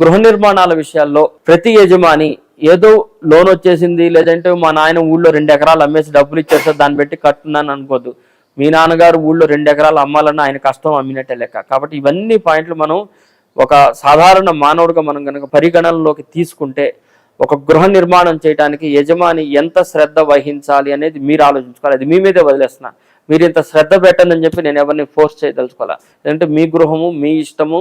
గృహ నిర్మాణాల విషయాల్లో ప్రతి యజమాని ఏదో లోన్ వచ్చేసింది లేదంటే మా నాయన ఊళ్ళో రెండు ఎకరాలు అమ్మేసి డబ్బులు ఇచ్చేస్తే దాన్ని పెట్టి కట్టున్నాను అనుకోద్దు. మీ నాన్నగారు ఊళ్ళో రెండు ఎకరాలు అమ్మాలన్న ఆయన కష్టం అమ్మినట్టే లెక్క. కాబట్టి ఇవన్నీ పాయింట్లు మనం ఒక సాధారణ మానవుడిగా మనం కనుక పరిగణనలోకి తీసుకుంటే ఒక గృహ నిర్మాణం చేయడానికి యజమాని ఎంత శ్రద్ధ వహించాలి అనేది మీరు ఆలోచించుకోవాలి. అది మీ మీదే వదిలేస్తున్నా. మీరు ఇంత శ్రద్ధ పెట్టండి అని చెప్పి నేను ఎవరిని ఫోర్స్ చేయదలుచుకోవాలి ఎందుకంటే మీ గృహము మీ ఇష్టము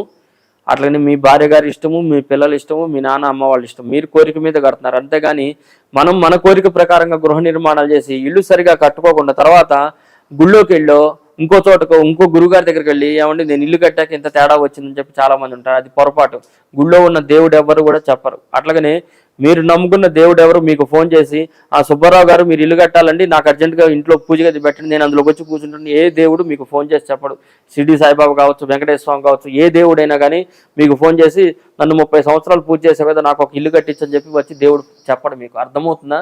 అట్లనే మీ భార్య గారి ఇష్టము మీ పిల్లల ఇష్టము మీ నాన్న అమ్మ వాళ్ళ ఇష్టం మీరు కోరిక మీద కడుతున్నారు. అంతేగాని మనం మన కోరిక ప్రకారంగా గృహ నిర్మాణాలు చేసి ఇల్లు సరిగా కట్టుకోకుండా తర్వాత గుళ్ళోకి వెళ్ళో ఇంకో చోటకు ఇంకో గురుగారి దగ్గరికి వెళ్ళి ఏమండి నేను ఇల్లు కట్టాక ఇంత తేడా వచ్చిందని చెప్పి చాలా మంది ఉంటారు. అది పొరపాటు. గుళ్ళో ఉన్న దేవుడు ఎవరు కూడా చెప్పరు. అట్లాగనే మీరు నమ్ముకున్న దేవుడు ఎవరు మీకు ఫోన్ చేసి ఆ సుబ్బారావు గారు మీరు ఇల్లు కట్టాలండి నాకు అర్జెంటుగా ఇంట్లో పూజ గది పెట్టండి నేను అందులోకి వచ్చి కూర్చుంటాను. ఏ దేవుడు మీకు ఫోన్ చేసి చెప్పడు. షిరిడి సాయిబాబా కావచ్చు వెంకటేశ్వర స్వామి కావచ్చు ఏ దేవుడైనా కానీ మీకు ఫోన్ చేసి నన్ను ముప్పై సంవత్సరాలు పూజ చేసే కదా నాకు ఒక ఇల్లు కట్టించని చెప్పి వచ్చి దేవుడు చెప్పడు మీకు. అర్థమవుతుందా?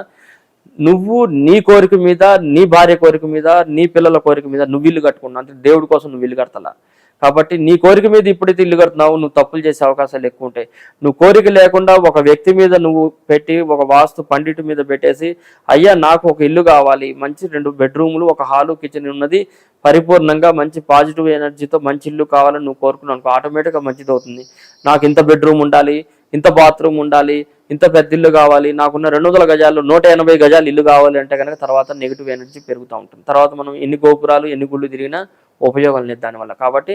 నువ్వు నీ కోరిక మీద నీ భార్య కోరిక మీద నీ పిల్లల కోరిక మీద నువ్వు ఇల్లు కట్టుకున్నావు. అంటే దేవుడి కోసం నువ్వు ఇల్లు కడతలా? కాబట్టి నీ కోరిక మీద ఇప్పుడైతే ఇల్లు కడుతున్నావు నువ్వు తప్పులు చేసే అవకాశాలు ఎక్కువ ఉంటాయి. నువ్వు కోరిక లేకుండా ఒక వ్యక్తి మీద నువ్వు పెట్టి ఒక వాస్తు పండిటి మీద పెట్టేసి అయ్యా నాకు ఒక ఇల్లు కావాలి మంచి రెండు బెడ్రూములు ఒక హాలు కిచెన్ ఉన్నది పరిపూర్ణంగా మంచి పాజిటివ్ ఎనర్జీతో మంచి ఇల్లు కావాలని నువ్వు కోరుకున్నావు ఆటోమేటిక్గా మంచిది అవుతుంది నాకు ఇంత బెడ్రూమ్ ఉండాలి ఇంత బాత్రూమ్ ఉండాలి ఇంత పెద్ద ఇల్లు కావాలి నాకున్న రెండు వందల గజాలు నూట ఎనభై గజాలు ఇల్లు కావాలి అంటే కనుక తర్వాత నెగిటివ్ ఎనర్జీ పెరుగుతూ ఉంటుంది. తర్వాత మనం ఎన్ని గోపురాలు ఎన్ని గుళ్ళు తిరిగినా ఉపయోగం లేదు దానివల్ల. కాబట్టి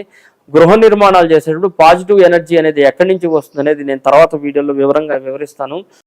గృహ నిర్మాణాలు చేసేటప్పుడు పాజిటివ్ ఎనర్జీ అనేది ఎక్కడి నుంచి వస్తుంది అనేది నేను తర్వాత వీడియోలో వివరంగా వివరిస్తాను.